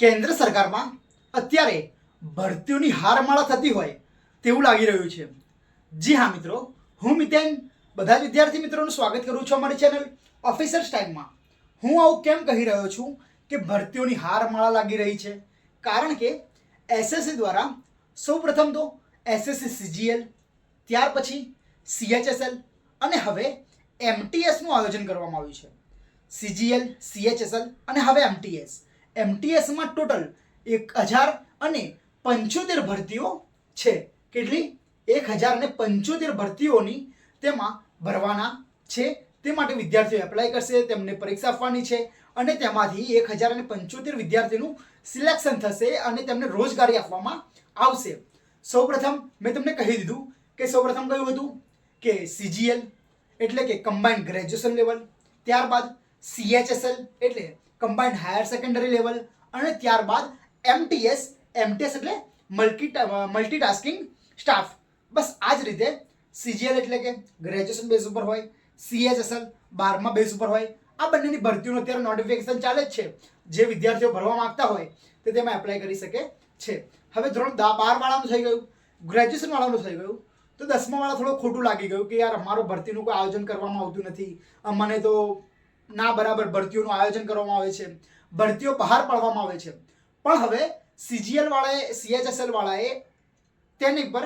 કેન્દ્ર સરકારમાં અત્યારે ભરતીઓની હારમાળા થતી હોય તેવું લાગી રહ્યું છે. જી હા મિત્રો, હું મિતેન, બધા વિદ્યાર્થી મિત્રોનું સ્વાગત કરું છું અમારી ચેનલ ઓફિસર્સ ટાઈમમાં. હું આવું કેમ કહી રહ્યો છું કે ભરતીઓની હારમાળા લાગી રહી છે? કારણ કે એસએસસી દ્વારા સૌપ્રથમ તો એસએસસી સીજીએલ, ત્યાર પછી સીએચએસએલ અને હવે એમટીએસનું આયોજન કરવામાં આવ્યું છે. સીજીએલ, સીએચએસએલ અને હવે એમટીએસ. એમટીએસમાં ટોટલ એક હજાર અને પંચોતેર ભરતીઓ છે. કેટલી? એક હજાર અને પંચોતેર ભરતીઓની તેમાં ભરવાના છે. તે માટે વિદ્યાર્થીઓ એપ્લાય કરશે, તેમને પરીક્ષા આપવાની છે અને તેમાંથી એક હજાર અને પંચોતેર વિદ્યાર્થીનું સિલેક્શન થશે અને તેમને રોજગારી આપવામાં આવશે. સૌપ્રથમ મેં તમને કહી દીધું કે સૌપ્રથમ કયું હતું? કે સીજીએલ એટલે કે કમ્બાઇન્ડ ગ્રેજ્યુએશન લેવલ ત્યારબાદ સીએચએસએલ એટલે કમ્બાઇન્ડ હાયર સેકન્ડરી લેવલ અને ત્યારબાદ એમટીએસ એમટીએસ એટલે મલ્ટી મલ્ટીટાસ્કિંગ સ્ટાફ બસ આ જ રીતે સીજીએલ એટલે કે ગ્રેજ્યુએશન બેઝ ઉપર હોય સીએચએસએલ બારમા બેઝ ઉપર હોય, આ બંનેની ભરતીઓનું અત્યારે નોટિફિકેશન ચાલે જ છે. જે વિદ્યાર્થીઓ ભરવા માંગતા હોય તે તેમાં એપ્લાય કરી શકે છે. હવે ધોરણ દા બાર વાળાનું થઈ ગયું ગ્રેજ્યુએશન વાળાનું થઈ ગયું, તો દસમા વાળા થોડું ખોટું લાગી ગયું કે યાર અમારું ભરતીનું કોઈ આયોજન કરવામાં આવતું નથી. મને તો ના બરાબર ભરતીઓનું આયોજન કરવામાં આવે છે. ભરતીઓ બહાર પાડવામાં આવે છે. પણ હવે સીજીએલ વાળાએ સીએચએસએલ વાળાએ તેની પર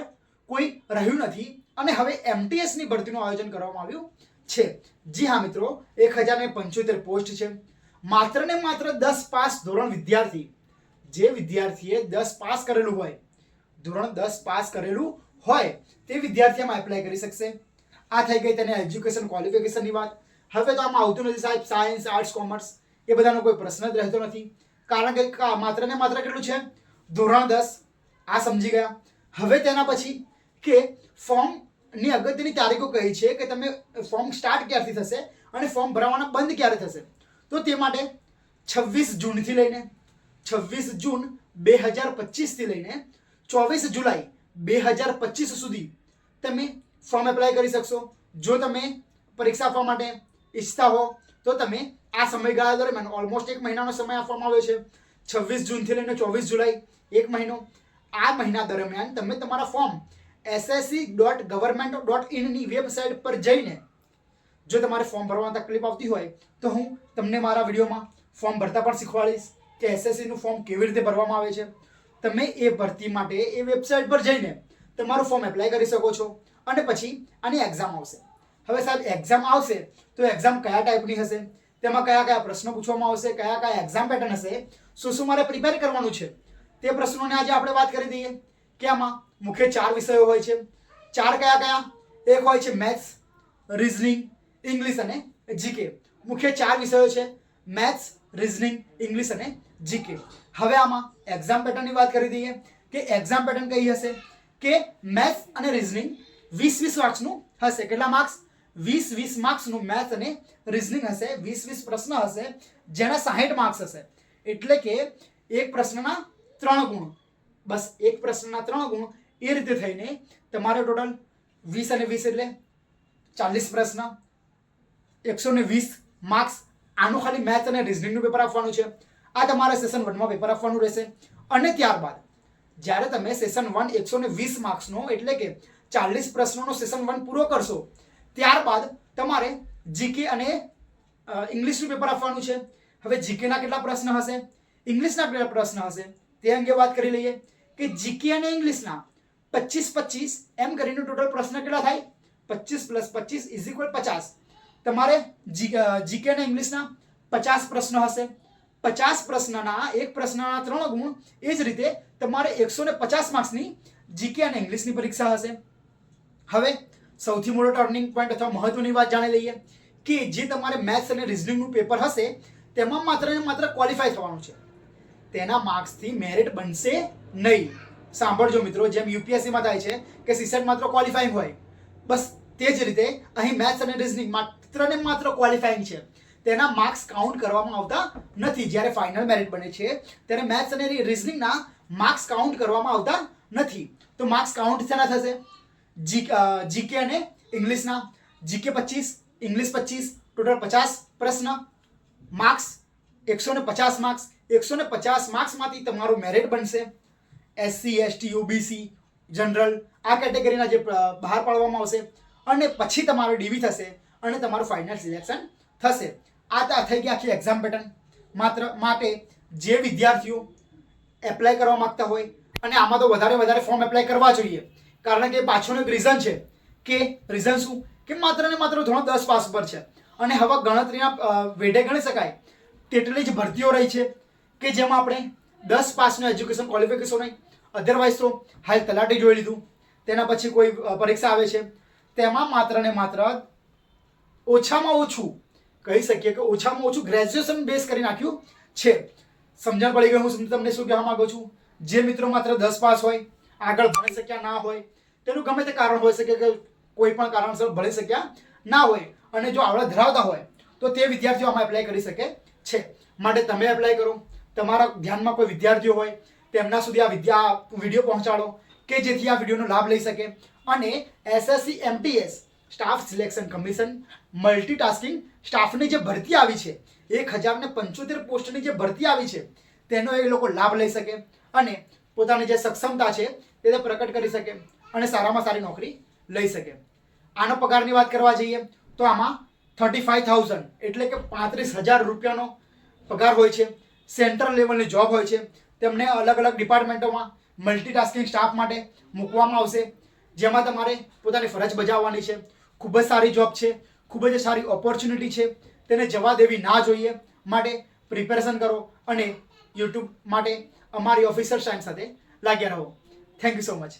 કોઈ રહ્યું નથી અને હવે એમટીએસની ભરતીનું આયોજન કરવામાં આવ્યું છે. જી હા મિત્રો, એક હજાર ને પંચોતેર પોસ્ટ છે. માત્ર ને માત્ર દસ પાસ ધોરણ વિદ્યાર્થી, જે વિદ્યાર્થીએ દસ પાસ કરેલું હોય, ધોરણ દસ પાસ કરેલું હોય, તે વિદ્યાર્થી એમાં એપ્લાય કરી શકશે. આ થઈ ગઈ તેને એજ્યુકેશન ક્વોલિફિકેશનની વાત. હવે તો આમાં આવતું નથી સાહેબ. સાયન્સ આર્ટ્સ કોમર્સ એ બધાનો કોઈ પ્રશ્ન જ રહેતો નથી. કારણ કે માત્ર ને માત્ર કેટલું છે? ધોરણ દસ. આ સમજી ગયા. હવે તેના પછી કે ફોર્મની અગત્યની તારીખો કહી છે કે તમે ફોર્મ સ્ટાર્ટ ક્યારથી થશે અને ફોર્મ ભરાવાના બંધ ક્યારે થશે? તો તે માટે છવ્વીસ જૂનથી લઈને છવ્વીસ જૂન બે હજાર પચીસથી લઈને ચોવીસ જુલાઈ બે હજાર પચીસ સુધી તમે ફોર્મ એપ્લાય કરી શકશો. જો તમે પરીક્ષા આપવા માટે ઈચ્છતા હો, તો તમે આ સમયગાળા દરમિયાન ઓલમોસ્ટ એક મહિનાનો સમય આપવામાં આવ્યો છે. છવ્વીસ જૂનથી લઈને ચોવીસ જુલાઈ, એક મહિનો. આ મહિના દરમિયાન તમે તમારા form SSC dot government dot ઇનની website પર જઈને જો તમારે ફોર્મ ભરવામાં તકલીફ આવતી હોય, તો હું તમને મારા વિડીયોમાં ફોર્મ ભરતા પણ શીખવાડીશ કે એસએસસીનું ફોર્મ કેવી રીતે ભરવામાં આવે છે. તમે એ ભરતી માટે એ વેબસાઇટ પર જઈને તમારું ફોર્મ એપ્લાય કરી શકો છો અને પછી આની એક્ઝામ આવશે. હવે સાહેબ એક્ઝામ આવશે, તો એક્ઝામ કયા ટાઈપની હશે? તેમાં કયા કયા પ્રશ્નો પૂછવામાં આવશે, કયા કયા એક્ઝામ પેટર્ન હશે? શું શું મારે પ્રિપેર કરવાનું છે? તે પ્રશ્નોને આજે આપણે વાત કરી દઈએ. કે આમાં મુખ્ય ચાર વિષયો હોય છે. ચાર કયા કયા? એક હોય છે મેથ્સ રિઝનિંગ ઇંગ્લિશ અને જીકે મુખ્ય ચાર વિષયો છે મેથ્સ રિઝનિંગ ઇંગ્લિશ અને જીકે હવે આમાં એક્ઝામ પેટર્નની વાત કરી દઈએ. કે એક્ઝામ પેટર્ન કઈ હશે? કે મેથ્સ અને રિઝનિંગ વીસ વીસ માર્ક્સનું હશે. કેટલા માર્ક્સ વીસ વીસ માર્ક્સનું મેથ અને રિઝનિંગ હશે, વીસ વીસ પ્રશ્ન હશે, જેના સાહીઠ માર્ક્સ હશે. એટલે કે એક પ્રશ્નના ત્રણ ગુણ. બસ એક પ્રશ્નના ત્રણ ગુણ એ રીતે થઈને તમારે ટોટલ વીસ અને વીસ એટલે ચાલીસ પ્રશ્ન, એકસો ને વીસ માર્ક્સ આનું ખાલી મેથ અને રિઝનિંગનું પેપર આપવાનું છે. આ તમારે સેશન વનમાં પેપર આપવાનું રહેશે. અને ત્યારબાદ, જ્યારે તમે સેશન વન એકસો ને વીસ માર્ક્સનો એટલે કે ચાલીસ પ્રશ્નોનો સેશન વન પૂરો કરશો ત્યારબાદ તમારે જીકે અને ઇંગ્લિશનું પેપર આપવાનું છે. હવે જીકેના કેટલા પ્રશ્ન હશે? ઇંગ્લિશના કેટલા પ્રશ્ન હશે? તે અંગે વાત કરી લઈએ. કે જીકે અને ઇંગ્લિશના પચીસ પચીસ એમ કરીને ટોટલ પ્રશ્ન કેટલા થાય? પચીસ પ્લસ પચીસ ઇઝ ઇક્વલ પચાસ. તમારે જીકે અને ઇંગ્લિશના પચાસ પ્રશ્ન હશે. પચાસ પ્રશ્નના એક પ્રશ્નના ત્રણ ગુણ, એ જ રીતે તમારે એકસો ને પચાસ માર્ક્સની જીકે અને ઇંગ્લિશની પરીક્ષા હશે. હવે સૌથી મોટો ટર્નિંગ પોઈન્ટ અથવા મહત્વની વાત જાણી લઈએ કે જે તમારે મેથ્સ અને રિઝનિંગનું પેપર હશે, તેમાં માત્ર ને માત્ર ક્વોલિફાય થવાનું છે. તેના માર્ક્સથી મેરિટ બનશે નહીં. સાંભળજો મિત્રો, જેમ યુપીએસસીમાં થાય છે કે સીસેટ માત્ર ક્વોલિફાઈંગ હોય, બસ તે જ રીતે અહીં મેથ્સ અને રિઝનિંગ માત્ર ને માત્ર ક્વોલિફાઈંગ છે. તેના માર્ક્સ કાઉન્ટ કરવામાં આવતા નથી. જ્યારે ફાઇનલ મેરિટ બને છે, ત્યારે મેથ્સ અને રિઝનિંગના માર્ક્સ કાઉન્ટ કરવામાં આવતા નથી. તો માર્ક્સ કાઉન્ટ શેના થશે? જી જીકે અને ઇંગ્લિશના જીકે પચીસ ઇંગ્લિશ પચીસ ટોટલ પચાસ પ્રશ્ન માર્ક્સ એકસો ને પચાસ માર્ક્સ એકસો ને પચાસ માર્ક્સમાંથી તમારું મેરિટ બનશે એસસી એસટી ઓબીસી જનરલ આ કેટેગરીના જે બહાર પાડવામાં આવશે અને પછી તમારું ડીવી થશે અને તમારું ફાઇનલ સિલેક્શન થશે આ તો થઈ ગઈ આખી એક્ઝામ પેટર્ન માત્ર માટે જે વિદ્યાર્થીઓ એપ્લાય કરવા માંગતા હોય, અને આમાં તો વધારે વધારે ફોર્મ એપ્લાય કરવા જોઈએ કારણ કે પાછળનું એક રીઝન છે કે રીઝન શું? કે માત્ર ને માત્ર ધોરણ દસ પાસ પર છે. અને હવે ગણતરીના વેઢે ગણી શકાય. તેટલી જ ભરતીઓ રહી છે કે જેમાં આપણે દસ પાસનું એજ્યુકેશન ક્વોલિફિકેશન નહીં અધરવાઇઝ તો હાલ તલાટી જોઈ લીધું. તેના પછી કોઈ પરીક્ષા આવે છે. તેમાં માત્ર ને માત્ર ઓછામાં ઓછું, કહી શકીએ કે ઓછામાં ઓછું ગ્રેજ્યુએશન બેઝ કરી નાખ્યું છે. સમજણ પડી ગઈ? હું તમને શું કહેવા માંગુ છું? જે મિત્રો માત્ર દસ પાસ હોય આગળ ભણી શક્યા ના હોય, તેનું ગમે તે કારણ હોઈ શકે કે કોઈ પણ કારણસર ભણી શક્યા ના હોય અને જો આવડત ધરાવતા હોય, તો તે વિદ્યાર્થીઓ આમાં એપ્લાય કરી શકે છે. માટે તમે એપ્લાય કરો. તમારા ધ્યાનમાં કોઈ વિદ્યાર્થીઓ હોય, તેમના સુધી આ વિદ્યા વીડિયો પહોંચાડો કે જેથી આ વિડીયોનો લાભ લઈ શકે. અને SSC MTS staff selection commission multitasking સ્ટાફની જે ભરતી આવી છે, એક હજાર ને પંચોતેર પોસ્ટની જે ભરતી આવી છે, તેનો એ લોકો લાભ લઈ શકે. અને પોતાની જે સક્ષમતા છે તે પ્રકટ કરી શકે અને સારામાં સારી નોકરી લઈ શકે. આનો પગારની વાત કરવા જઈએ તો આમાં થર્ટી ફાઈવ થાઉઝન્ડ એટલે કે પાંત્રીસ હજાર રૂપિયાનો પગાર હોય છે. સેન્ટ્રલ લેવલની જોબ હોય છે. તેમને અલગ અલગ ડિપાર્ટમેન્ટોમાં મલ્ટીટાસ્કિંગ સ્ટાફ માટે મૂકવામાં આવશે. જેમાં તમારે પોતાની ફરજ બજાવવાની છે. ખૂબ જ સારી જોબ છે. ખૂબ જ સારી ઓપોર્ચ્યુનિટી છે. તેને જવા દેવી ના જોઈએ માટે પ્રિપેરેશન કરો અને યુટ્યુબ માટે અમારી ઓફિસર સાહેબ સાથે લાગ્યા રહો. Thank you so much